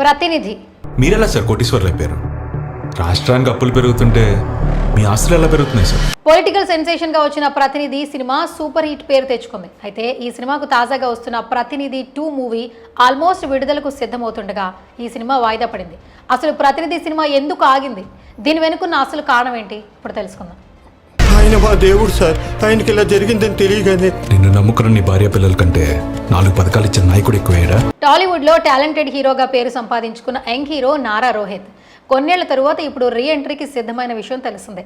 ప్రతినిధి. మీరెలా సార్ కోటీశ్వర్లు అయిపోయారు? రాష్ట్రానికి అప్పులు పెరుగుతుంటే మీ ఆస్తులు ఎలా పెరుగుతున్నాయి సార్? పొలిటికల్ సెన్సేషన్గా వచ్చిన ప్రతినిధి సినిమా సూపర్ హిట్ పేరు తెచ్చుకుంది. అయితే ఈ సినిమాకు తాజాగా వస్తున్న ప్రతినిధి టూ మూవీ ఆల్మోస్ట్ విడుదలకు సిద్ధమవుతుండగా ఈ సినిమా వాయిదా పడింది. అసలు ప్రతినిధి సినిమా ఎందుకు ఆగింది? దీని వెనుకున్న అసలు కారణం ఏంటి? ఇప్పుడు తెలుసుకుందాం. ఆయన మా దేవుడు సార్. ఆయనకి ఇలా జరిగిందని తెలియగానే నిన్ను నమ్ముకున్న నీ భార్య పిల్లల కంటే నాలుగు పథకాలు ఇచ్చిన నాయకుడు ఎక్కువయ్యాడా? టాలీవుడ్లో టాలెంటెడ్ హీరోగా పేరు సంపాదించుకున్న యంగ్ హీరో నారా రోహిత్. కొన్నేళ్ళ తరువాత ఇప్పుడు రీ ఎంట్రీకి సిద్ధమైన విషయం తెలిసిందే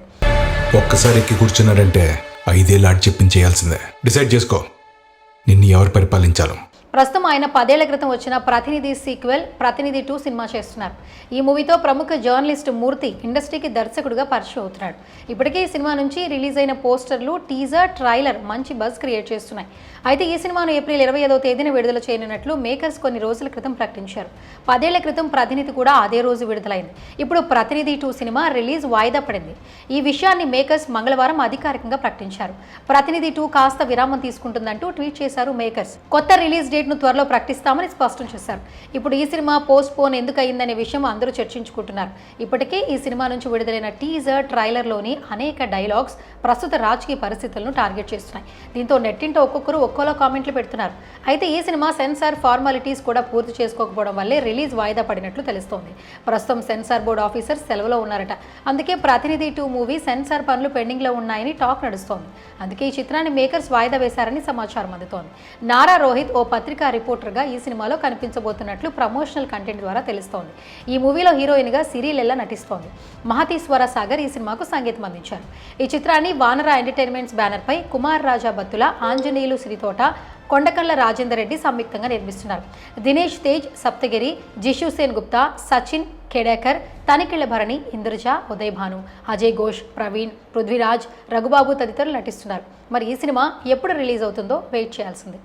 ఒక్కసారి ఎక్కి కూర్చున్నాడంటే ఐదేళ్ళు ఆడి చెప్పించి చేయాల్సిందే. డిసైడ్ చేసుకో. నిన్ను ఎవరు పరిపాలించాలో. ప్రస్తుతం ఆయన పదేళ్ళ క్రితం వచ్చిన ప్రతినిధి సీక్వెల్ ప్రతినిధి టూ సినిమా చేస్తున్నారు. ఈ మూవీతో ప్రముఖ జర్నలిస్ట్ మూర్తి ఇండస్ట్రీకి దర్శకుడిగా పరిచయం అవుతున్నాడు. ఇప్పటికే ఈ సినిమా నుంచి రిలీజ్ అయిన పోస్టర్లు టీజర్ ట్రైలర్ మంచి బజ్ క్రియేట్ చేస్తున్నాయి. అయితే ఈ సినిమాను ఏప్రిల్ ఇరవై ఐదో తేదీన విడుదల చేయనున్నట్లు మేకర్స్ కొన్ని రోజుల క్రితం ప్రకటించారు. పదేళ్ళ క్రితం ప్రతినిధి కూడా అదే రోజు విడుదలైంది. ఇప్పుడు ప్రతినిధి టూ సినిమా రిలీజ్ వాయిదా పడింది. ఈ విషయాన్ని మేకర్స్ మంగళవారం అధికారికంగా ప్రకటించారు. ప్రతినిధి టూ కాస్త విరామం తీసుకుంటుందంటూ ట్వీట్ చేశారు మేకర్స్. కొత్త రిలీజ్ డేట్ ను త్వరలో ప్రకటిస్తామని స్పష్టం చేశారు. ఇప్పుడు ఈ సినిమా పోస్ట్ పోన్ ఎందుకు అయిందనే విషయం అందరూ చర్చించుకుంటున్నారు. ఇప్పటికే ఈ సినిమా నుంచి విడుదలైన టీజర్ ట్రైలర్లోని అనేక డైలాగ్స్ ప్రస్తుత రాజకీయ పరిస్థితులను టార్గెట్ చేస్తున్నాయి. దీంతో నెట్టింట ఒక్కొక్కరు ఒక్కోలా కామెంట్లు పెడుతున్నారు. అయితే ఈ సినిమా సెన్సార్ ఫార్మాలిటీస్ కూడా పూర్తి చేసుకోకపోవడం వల్లే రిలీజ్ వాయిదా పడినట్లు తెలుస్తోంది. ప్రస్తుతం సెన్సార్ బోర్డు ఆఫీసర్ సెలవులో ఉన్నారట. అందుకే ప్రతినిధి టూ మూవీ సెన్సార్ పనులు పెండింగ్లో ఉన్నాయని టాక్ నడుస్తోంది. అందుకే ఈ చిత్రాన్ని మేకర్స్ వాయిదా వేశారని సమాచారం అందుతోంది. నారా రోహిత్ ఓ పత్రిక పత్రికా రిపోర్టర్గా ఈ సినిమాలో కనిపించబోతున్నట్లు ప్రమోషనల్ కంటెంట్ ద్వారా తెలుస్తోంది. ఈ మూవీలో హీరోయిన్గా సిరీలెల్లా నటిస్తోంది. మహతీశ్వర సాగర్ ఈ సినిమాకు సంగీతం అందించారు. ఈ చిత్రాన్ని వానర ఎంటర్టైన్మెంట్స్ బ్యానర్పై కుమార్ రాజా బత్తుల ఆంజనేయులు సిరితోట కొండకళ్ళ రాజేందర్ రెడ్డి సంయుక్తంగా నిర్మిస్తున్నారు. దినేష్ తేజ్ సప్తగిరి జిషుసేన్ గుప్తా సచిన్ ఖేడేకర్ తనికిళ్ళ భరణి ఇంద్రజ ఉదయ్ భాను అజయ్ ఘోష్ ప్రవీణ్ పృథ్వీరాజ్ రఘుబాబు తదితరులు నటిస్తున్నారు. మరి ఈ సినిమా ఎప్పుడు రిలీజ్ అవుతుందో వెయిట్ చేయాల్సింది.